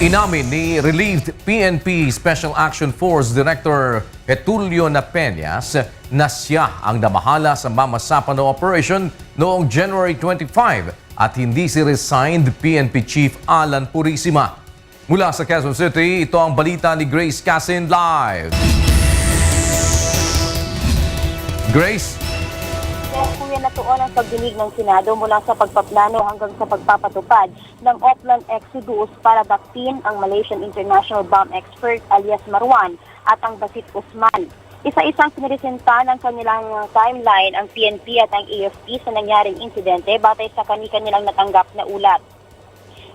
Inamin ni relieved PNP Special Action Force Director Getulio Napeñas na siya ang namahala sa Mamasapano Operation noong January 25 at hindi si resigned PNP Chief Alan Purisima. Mula sa Quezon City, ito ang balita ni Grace Casin live. Grace? Kuya natuon ang pagdinig ng Senado mula sa pagpaplano hanggang sa pagpapatupad ng Oplan Exodus para daktin ang Malaysian International Bomb Expert alias Marwan at ang Basit Usman. Isa-isang piniresenta ng kanilang timeline ang PNP at ang AFP sa nangyaring insidente batay sa kani-kanilang natanggap na ulat.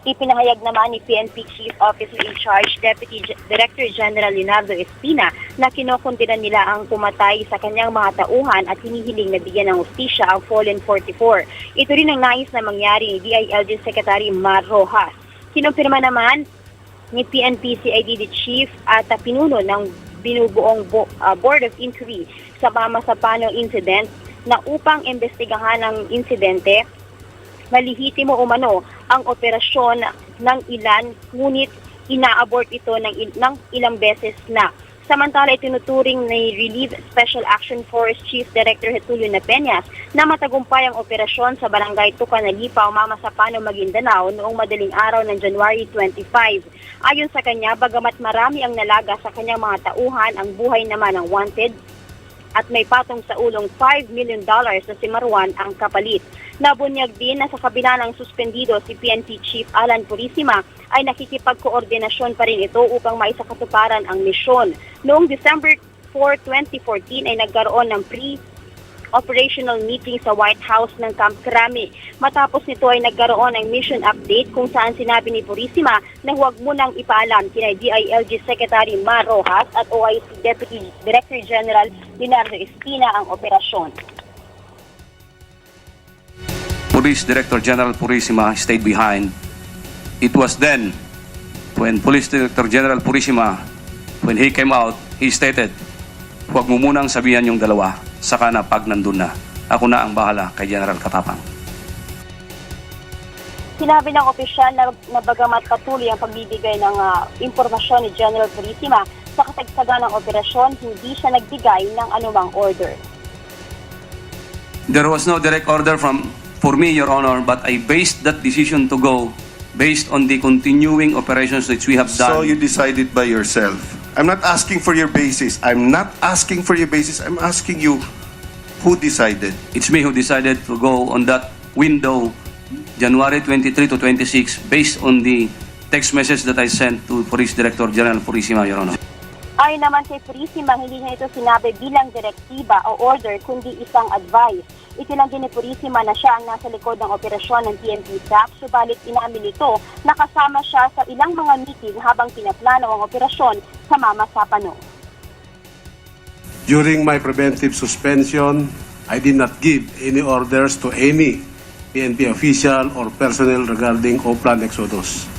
Ipinahayag naman ni PNP Chief Officer in Charge Deputy Director General Leonardo Espina na kinokontinan nila ang pumatay sa kanyang mga tauhan at hinihiling na bigyan ng ustisya ang Fallen 44. Ito rin ang nais na mangyari ni DILG Secretary Mar Rojas. Kinumpirma naman ni PNP CIDD Chief at pinuno ng binubuong bo- uh, Board of Inquiry sa Mamasapano incident na upang imbestigahan ang insidente malihitimo umano ang operasyon ng ilan ngunit ina-abort ito ng, ng ilang beses na. Samantala, itinuturing ni Relief Special Action Force Chief Director Getulio Napeñas na matagumpay ang operasyon sa barangay Tucanalipa, Mamasapano, Maguindanao noong madaling araw ng January 25. Ayon sa kanya, bagamat marami ang nalaga sa kanyang mga tauhan, ang buhay naman ng wanted at may patong sa ulong 5 million dollars na si Marwan ang kapalit. Nabunyag din na sa kabila ng suspendido si PNP Chief Alan Purisima ay nakikipagkoordinasyon pa rin ito upang maisakatuparan ang misyon. Noong December 4, 2014 ay nagkaroon ng pre operational meeting sa White House ng Camp Crame. Matapos nito ay nagkaroon ng mission update kung saan sinabi ni Purisima na huwag munang ipaalam kina DILG Secretary Mar Rojas at OIC Deputy Director General Leonardo Espina ang operasyon. Police Director General Purisima stayed behind. It was then when Police Director General Purisima, when he came out, he stated, huwag mo munang sabihan yung dalawa, saka na pag nandun na. Ako na ang bahala kay General Katapang. Sinabi ng opisyal na, na bagamat patuloy ang pagbibigay ng ah, impormasyon ni General Purisima sa katagsagan ng operasyon, hindi siya nagbigay ng anumang order. There was no direct order from for me, Your Honor, but I based that decision to go based on the continuing operations which we have done. So you decided by yourself. I'm not asking for your basis. I'm not asking for your basis. I'm asking you who decided. It's me who decided to go on that window, January 23 to 26, based on the text message that I sent to Police Director General Purisima, Your Honor. Ayon naman kay Purisima, hindi niya ito sinabi bilang direktiba o order kundi isang advice. Itinanggi ni Purisima na siya ang nasa likod ng operasyon ng PNP SAP, subalit inamin nito na kasama siya sa ilang mga meeting habang pinaplano ang operasyon Mama Sapano. During my preventive suspension, I did not give any orders to any PNP official or personnel regarding Oplan Exodus.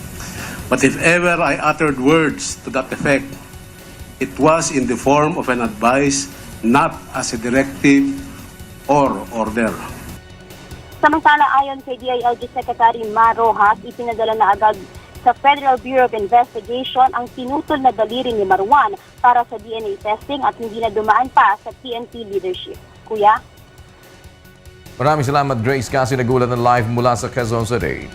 But if ever I uttered words to that effect, it was in the form of an advice, not as a directive or order. Samantala ayon kay DILG Secretary Mar Rojas, ipinadala na agad sa Federal Bureau of Investigation ang pinutol na daliri ni Marwan para sa DNA testing at hindi na dumaan pa sa PNP leadership. Kuya? Maraming salamat Grace kasi nagulat ng live mula sa Quezon City.